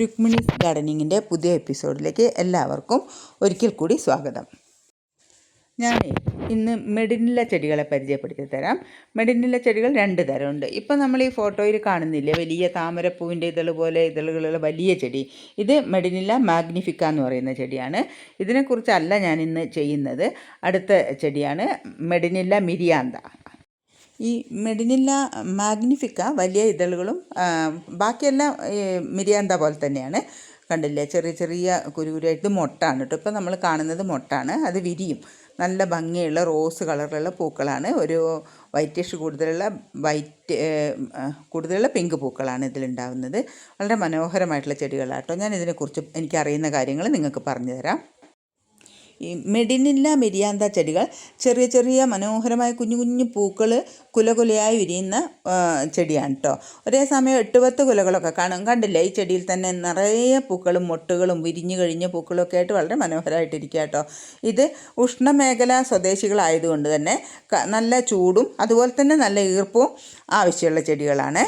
രുക്മിണീസ് ഗാർഡനിങ്ങിന്റെ പുതിയ എപ്പിസോഡിലേക്ക് എല്ലാവർക്കും ഒരിക്കൽ കൂടി സ്വാഗതം. ഞാൻ ഇന്ന് മെഡിനില ചെടികളെ പരിചയപ്പെടുത്തി തരാം. മെഡിനില ചെടികൾ രണ്ട് തരമുണ്ട്. ഇപ്പം നമ്മൾ ഈ ഫോട്ടോയിൽ കാണുന്നില്ലേ? വലിയ താമരപ്പൂവിന്റെ ഇതൾ പോലെ ഇതളുകളുള്ള വലിയ ചെടി. ഇത് മെഡിനില മാഗ്നിഫിക്ക എന്ന് പറയുന്ന ചെടിയാണ്. ഇതിനെക്കുറിച്ചല്ല ഞാൻ ഇന്ന് ചെയ്യുന്നത്. അടുത്ത ചെടിയാണ് മെഡിനില മിരിയാന്ത. ഈ മെഡിനില്ല മാഗ്നിഫിക്ക വലിയ ഇതളുകളും ബാക്കിയെല്ലാം മിരിയാന്ത പോലെ തന്നെയാണ്. കണ്ടില്ലേ? ചെറിയ ചെറിയ കുരുകുരായിട്ട് മൊട്ടാണ് കേട്ടോ. ഇപ്പം നമ്മൾ കാണുന്നത് മൊട്ടാണ്. അത് വിരിയും. നല്ല ഭംഗിയുള്ള റോസ് കളറിലുള്ള പൂക്കളാണ്. ഒരു വൈറ്റിഷ് കൂടുതലുള്ള വൈറ്റ് കൂടുതലുള്ള പിങ്ക് പൂക്കളാണ് ഇതിലുണ്ടാവുന്നത്. വളരെ മനോഹരമായിട്ടുള്ള ചെടികളാട്ടോ ഞാൻ ഇതിനെക്കുറിച്ച് എനിക്കറിയുന്ന കാര്യങ്ങൾ നിങ്ങൾക്ക് പറഞ്ഞു തരാം. ഈ മെഡിനില്ല മെരിയാന്ത ചെടികൾ ചെറിയ ചെറിയ മനോഹരമായ കുഞ്ഞു കുഞ്ഞു പൂക്കൾ കുലകുലയായി വിരിയുന്ന ചെടിയാണ് കേട്ടോ ഒരേ സമയം എട്ടുപത്ത് കുലകളൊക്കെ കാണും. കണ്ടില്ലേ? ഈ ചെടിയിൽ തന്നെ നിറയെ പൂക്കളും മൊട്ടുകളും വിരിഞ്ഞു കഴിഞ്ഞ പൂക്കളും ഒക്കെ ആയിട്ട് വളരെ മനോഹരമായിട്ടിരിക്കുക കേട്ടോ ഇത് ഉഷ്ണമേഖലാ സ്വദേശികളായതുകൊണ്ട് തന്നെ നല്ല ചൂടും അതുപോലെ തന്നെ നല്ല ഈർപ്പവും ആവശ്യമുള്ള ചെടികളാണ്.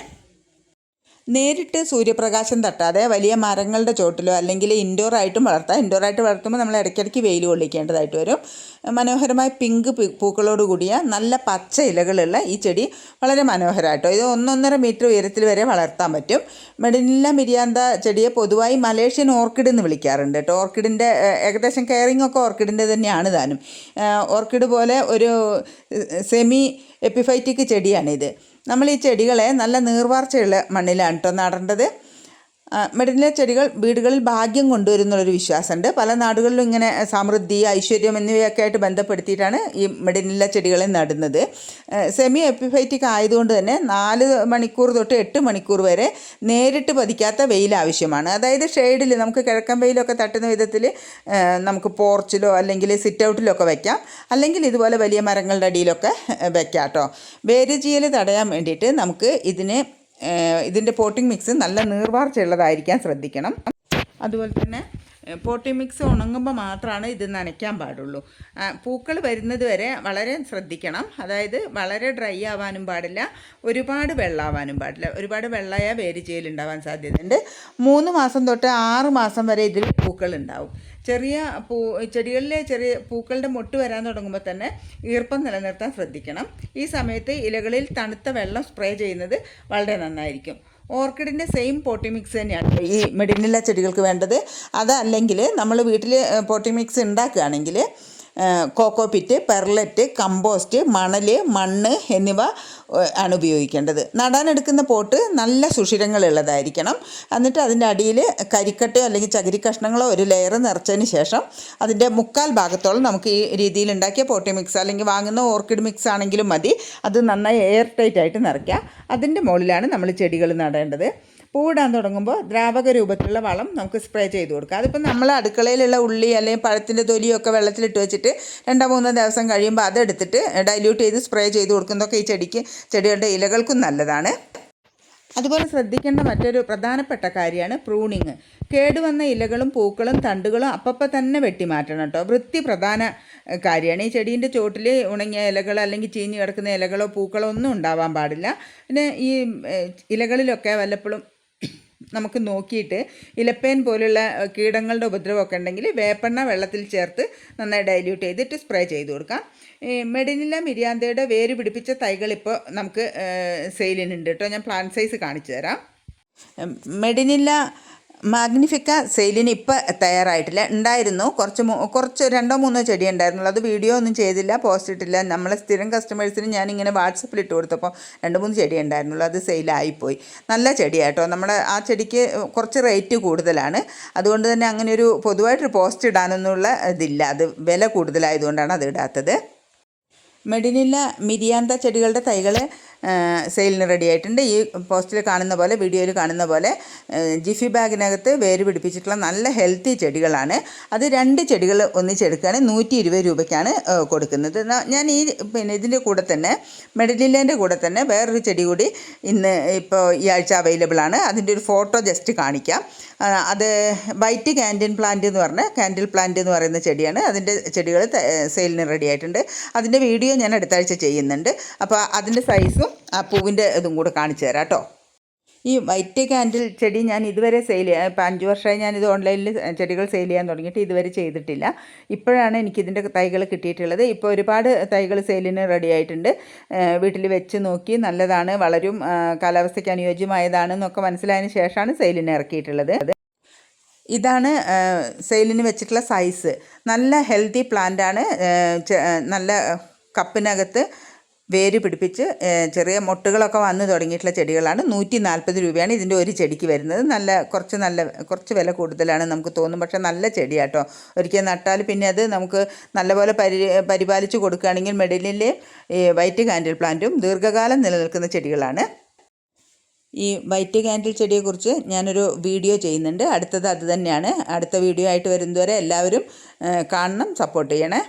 നേരിട്ട് സൂര്യപ്രകാശം തട്ടാതെ വലിയ മരങ്ങളുടെ ചോട്ടിലോ അല്ലെങ്കിൽ ഇൻഡോർ ആയിട്ടും വളർത്താം. ഇൻഡോർ ആയിട്ട് വളർത്തുമ്പോൾ നമ്മൾ ഇടയ്ക്കിടയ്ക്ക് വെയിൽ കൊള്ളിക്കേണ്ടതായിട്ട് വരും. മനോഹരമായ പിങ്ക് പൂക്കളോട് കൂടിയ നല്ല പച്ച ഇലകളുള്ള ഈ ചെടി വളരെ മനോഹരമായിട്ടോ. ഇത് ഒന്നൊന്നര മീറ്റർ ഉയരത്തിൽ വരെ വളർത്താൻ പറ്റും. മെഡിനില്ല മിരിയാന്ത ചെടിയെ പൊതുവായി മലേഷ്യൻ ഓർക്കിഡ് എന്ന് വിളിക്കാറുണ്ട് കേട്ടോ. ഓർക്കിഡിന്റെ ഏകദേശം കെയറിംഗ് ഒക്കെ ഓർക്കിഡിന്റെ തന്നെയാണ് താനും. ഓർക്കിഡ് പോലെ ഒരു സെമി എപ്പിഫൈറ്റിക് ചെടിയാണിത്. നമ്മൾ ഈ ചെടികളെ നല്ല നീർവാർച്ചയുള്ള മണ്ണിലാണ് കേട്ടോ നടേണ്ടത്. മെഡിനില ചെടികൾ വീടുകളിൽ ഭാഗ്യം കൊണ്ടുവരുന്നുള്ളൊരു വിശ്വാസമുണ്ട്. പല നാടുകളിലും ഇങ്ങനെ സമൃദ്ധി ഐശ്വര്യം എന്നിവയൊക്കെ ആയിട്ട് ബന്ധപ്പെടുത്തിയിട്ടാണ് ഈ മെഡിനില ചെടികളെ നടുന്നത്. സെമി എപ്പിഫൈറ്റിക് ആയതുകൊണ്ട് തന്നെ നാല് മണിക്കൂർ തൊട്ട് എട്ട് മണിക്കൂർ വരെ നേരിട്ട് പതിക്കാത്ത വെയിൽ ആവശ്യമാണ്. അതായത് ഷെയ്ഡിൽ നമുക്ക് കിഴക്കൻ വെയിലൊക്കെ തട്ടുന്ന വിധത്തിൽ നമുക്ക് പോർച്ചിലോ അല്ലെങ്കിൽ സിറ്റ് ഔട്ടിലൊക്കെ വെക്കാം. അല്ലെങ്കിൽ ഇതുപോലെ വലിയ മരങ്ങളുടെ അടിയിലൊക്കെ വയ്ക്കാം കേട്ടോ വേരുചീയൽ തടയാൻ വേണ്ടിയിട്ട് നമുക്ക് ഇതിന് ഇതിന്റെ പോട്ടിംഗ് മിക്സ് നല്ല നീർവാർച്ചയുള്ളതായിരിക്കാൻ ശ്രദ്ധിക്കണം. അതുപോലെ തന്നെ പോട്ടിംഗ് മിക്സ് ഉണങ്ങുമ്പോൾ മാത്രമാണ് ഇത് നനയ്ക്കാൻ പാടുള്ളൂ. പൂക്കൾ വരുന്നത് വരെ വളരെ ശ്രദ്ധിക്കണം. അതായത് വളരെ ഡ്രൈ ആവാനും പാടില്ല ഒരുപാട് വെള്ളമാവാനും പാടില്ല. ഒരുപാട് വെള്ളമായ വേര് സാധ്യതയുണ്ട്. മൂന്ന് മാസം തൊട്ട് ആറ് മാസം വരെ ഇതിൽ പൂക്കൾ ഉണ്ടാവും ചെറിയ പൂ ചെടികളിലെ ചെറിയ പൂക്കളുടെ മൊട്ട് വരാൻ തുടങ്ങുമ്പോൾ തന്നെ ഈർപ്പം നിലനിർത്താൻ ശ്രദ്ധിക്കണം. ഈ സമയത്ത് ഇലകളിൽ തണുത്ത വെള്ളം സ്പ്രേ ചെയ്യുന്നത് വളരെ നന്നായിരിക്കും. ഓർക്കിഡിന്റെ സെയിം പോട്ടി മിക്സ് തന്നെയാണ് ഈ മെഡിനില ചെടികൾക്ക് വേണ്ടത്. അതല്ലെങ്കിൽ നമ്മൾ വീട്ടിൽ പോട്ടി മിക്സ് ഉണ്ടാക്കുകയാണെങ്കിൽ കോക്കോ പിറ്റ് പെർലറ്റ് കമ്പോസ്റ്റ് മണൽ മണ്ണ് എന്നിവ ആണ് ഉപയോഗിക്കേണ്ടത്. നടാനെടുക്കുന്ന പോട്ട് നല്ല സുഷിരങ്ങളുള്ളതായിരിക്കണം. എന്നിട്ട് അതിന്റെ അടിയിൽ കരിക്കട്ടോ അല്ലെങ്കിൽ ചകിരി കഷ്ണങ്ങളോ ഒരു ലെയർ നിറച്ചതിന് ശേഷം അതിന്റെ മുക്കാൽ ഭാഗത്തോളം നമുക്ക് ഈ രീതിയിൽ ഉണ്ടാക്കിയ പോട്ടി മിക്സ് അല്ലെങ്കിൽ വാങ്ങുന്ന ഓർക്കിഡ് മിക്സ് ആണെങ്കിലും മതി. അത് നന്നായി എയർ ടൈറ്റ് ആയിട്ട് നിറയ്ക്കുക. അതിന്റെ മുകളിലാണ് നമ്മൾ ചെടികൾ നടേണ്ടത്. പൂവിടാൻ തുടങ്ങുമ്പോൾ ദ്രാവക രൂപത്തിലുള്ള വളം നമുക്ക് സ്പ്രേ ചെയ്ത് കൊടുക്കുക അതിപ്പോൾ നമ്മൾ അടുക്കളയിലുള്ള ഉള്ളി അല്ലെങ്കിൽ പഴത്തിന്റെ തൊലിയൊക്കെ വെള്ളത്തിലിട്ട് വെച്ചിട്ട് രണ്ടോ മൂന്നോ ദിവസം കഴിയുമ്പോൾ അതെടുത്തിട്ട് ഡൈല്യൂട്ട് ചെയ്ത് സ്പ്രേ ചെയ്ത് കൊടുക്കുന്നതൊക്കെ ഈ ചെടിക്ക് ചെടികളുടെ ഇലകൾക്കും നല്ലതാണ്. അതുപോലെ ശ്രദ്ധിക്കേണ്ട മറ്റൊരു പ്രധാനപ്പെട്ട കാര്യമാണ് പ്രൂണിങ് കേടുവന്ന ഇലകളും പൂക്കളും തണ്ടുകളും അപ്പപ്പം തന്നെ വെട്ടിമാറ്റണം കേട്ടോ. വൃത്തി പ്രധാന കാര്യമാണ്. ഈ ചെടീന്റെ ചോട്ടിൽ ഉണങ്ങിയ ഇലകൾ അല്ലെങ്കിൽ ചീഞ്ഞ് കിടക്കുന്ന ഇലകളോ പൂക്കളോ ഒന്നും ഉണ്ടാവാൻ പാടില്ല. പിന്നെ ഈ ഇലകളിലൊക്കെ വല്ലപ്പോഴും നമുക്ക് നോക്കിയിട്ട് ഇലപ്പേൻ പോലുള്ള കീടങ്ങളുടെ ഉപദ്രവമൊക്കെ ഉണ്ടെങ്കിൽ വേപ്പെണ്ണ വെള്ളത്തിൽ ചേർത്ത് നന്നായി ഡൈല്യൂട്ട് ചെയ്തിട്ട് സ്പ്രേ ചെയ്ത് കൊടുക്കാം. മെഡിനില മിരിയാന്തയുടെ വേര് പിടിപ്പിച്ച തൈകൾ ഇപ്പോൾ നമുക്ക് സെയിലിനുണ്ട് കേട്ടോ. ഞാൻ പ്ലാൻ സൈസ് കാണിച്ചു തരാം. മെഡിനില മാഗ്നിഫിക്ക സെയിലിന് ഇപ്പോൾ തയ്യാറായിട്ടില്ല. ഉണ്ടായിരുന്നു. കുറച്ച് കുറച്ച് രണ്ടോ മൂന്നോ ചെടി ഉണ്ടായിരുന്നുള്ളൂ. അത് വീഡിയോ ഒന്നും ചെയ്തില്ല പോസ്റ്റ് ഇട്ടില്ല. നമ്മളെ സ്ഥിരം കസ്റ്റമേഴ്സിന് ഇങ്ങനെ വാട്സപ്പിൽ ഇട്ട് കൊടുത്തപ്പോൾ രണ്ട് മൂന്ന് ചെടി ഉണ്ടായിരുന്നുള്ളൂ. അത് സെയിലായിപ്പോയി. നല്ല ചെടിയാട്ടോ. നമ്മുടെ ആ ചെടിക്ക് കുറച്ച് റേറ്റ് കൂടുതലാണ്. അതുകൊണ്ട് തന്നെ അങ്ങനെ ഒരു പൊതുവായിട്ടൊരു പോസ്റ്റ് ഇടാനൊന്നുള്ള ഇതില്ല. അത് വില കൂടുതലായതുകൊണ്ടാണ് അത് ഇടാത്തത്. മെഡിനില്ല മിരിയാന്ത ചെടികളുടെ തൈകൾ സെയിലിന് റെഡി ആയിട്ടുണ്ട്. ഈ പോസ്റ്റിൽ കാണുന്ന പോലെ വീഡിയോയിൽ കാണുന്ന പോലെ ജിഫി ബാഗിനകത്ത് വേര് പിടിപ്പിച്ചിട്ടുള്ള നല്ല ഹെൽത്തി ചെടികളാണ്. അത് രണ്ട് ചെടികൾ ഒന്നിച്ചെടുക്കുകയാണെങ്കിൽ നൂറ്റി ഇരുപത് രൂപയ്ക്കാണ് കൊടുക്കുന്നത്. ഞാൻ ഈ പിന്നെ ഇതിന്റെ കൂടെ തന്നെ മെഡലിലേന്റെ കൂടെ തന്നെ വേറൊരു ചെടി കൂടി ഇന്ന് ഇപ്പോൾ ഈ ആഴ്ച അവൈലബിൾ ആണ്. അതിന്റെ ഒരു ഫോട്ടോ ജസ്റ്റ് കാണിക്കാം. അത് വൈറ്റ് ക്യാന്റീൻ പ്ലാന്റ് എന്ന് പറഞ്ഞ ക്യാൻഡിൽ പ്ലാന്റ് എന്ന് പറയുന്ന ചെടിയാണ്. അതിന്റെ ചെടികൾ സെയിലിന് റെഡി ആയിട്ടുണ്ട്. അതിന്റെ വീഡിയോ ഞാൻ അടുത്ത ആഴ്ച ചെയ്യുന്നുണ്ട് അപ്പോൾ അതിന്റെ സൈസും ആ പൂവിന്റെ ഇതും കൂടെ കാണിച്ചു തരാം കേട്ടോ. ഈ വൈറ്റ് കാൻഡിൽ ചെടി ഞാൻ ഇതുവരെ സെയിൽ ചെയ്യാം ഇപ്പം അഞ്ച് വർഷമായി ഞാനിത് ഓൺലൈനിൽ ചെടികൾ സെയിൽ ചെയ്യാൻ തുടങ്ങിയിട്ട് ഇതുവരെ ചെയ്തിട്ടില്ല. ഇപ്പോഴാണ് എനിക്കിതിന്റെ തൈകൾ കിട്ടിയിട്ടുള്ളത്. ഇപ്പോൾ ഒരുപാട് തൈകൾ സെയിലിന് റെഡി ആയിട്ടുണ്ട്. വീട്ടിൽ വെച്ച് നോക്കി നല്ലതാണ് വളരും കാലാവസ്ഥയ്ക്ക് കാലാവസ്ഥയ്ക്ക് അനുയോജ്യമായതാണെന്നൊക്കെ മനസ്സിലായതിന് ശേഷമാണ് സെയിലിന് ഇറക്കിയിട്ടുള്ളത്. ഇതാണ് സെയിലിന് വെച്ചിട്ടുള്ള സൈസ്. നല്ല ഹെൽത്തി പ്ലാന്റാണ് നല്ല കപ്പിനകത്ത് വേര് പിടിപ്പിച്ച് ചെറിയ മൊട്ടുകളൊക്കെ വന്ന് തുടങ്ങിയിട്ടുള്ള ചെടികളാണ്. നൂറ്റി നാൽപ്പത് രൂപയാണ് ഇതിന്റെ ഒരു ചെടിക്ക് വരുന്നത്. നല്ല കുറച്ച് നല്ല കുറച്ച് വില കൂടുതലാണ് നമുക്ക് തോന്നും പക്ഷേ നല്ല ചെടിയാട്ടോ. ഒരിക്കൽ നട്ടാൽ പിന്നെ അത് നമുക്ക് നല്ലപോലെ പരി പരിപാലിച്ച് കൊടുക്കുകയാണെങ്കിൽ മെഡലിലെ വൈറ്റ് കാൻഡിൽ പ്ലാന്റും ദീർഘകാലം നിലനിൽക്കുന്ന ചെടികളാണ്. ഈ വൈറ്റ് കാൻഡിൽ ചെടിയെക്കുറിച്ച് ഞാനൊരു വീഡിയോ ചെയ്യുന്നുണ്ട്. അടുത്തത് അത് തന്നെയാണ്. അടുത്ത വീഡിയോ ആയിട്ട് വരുന്നതുവരെ എല്ലാവരും കാണണം സപ്പോർട്ട് ചെയ്യണേ.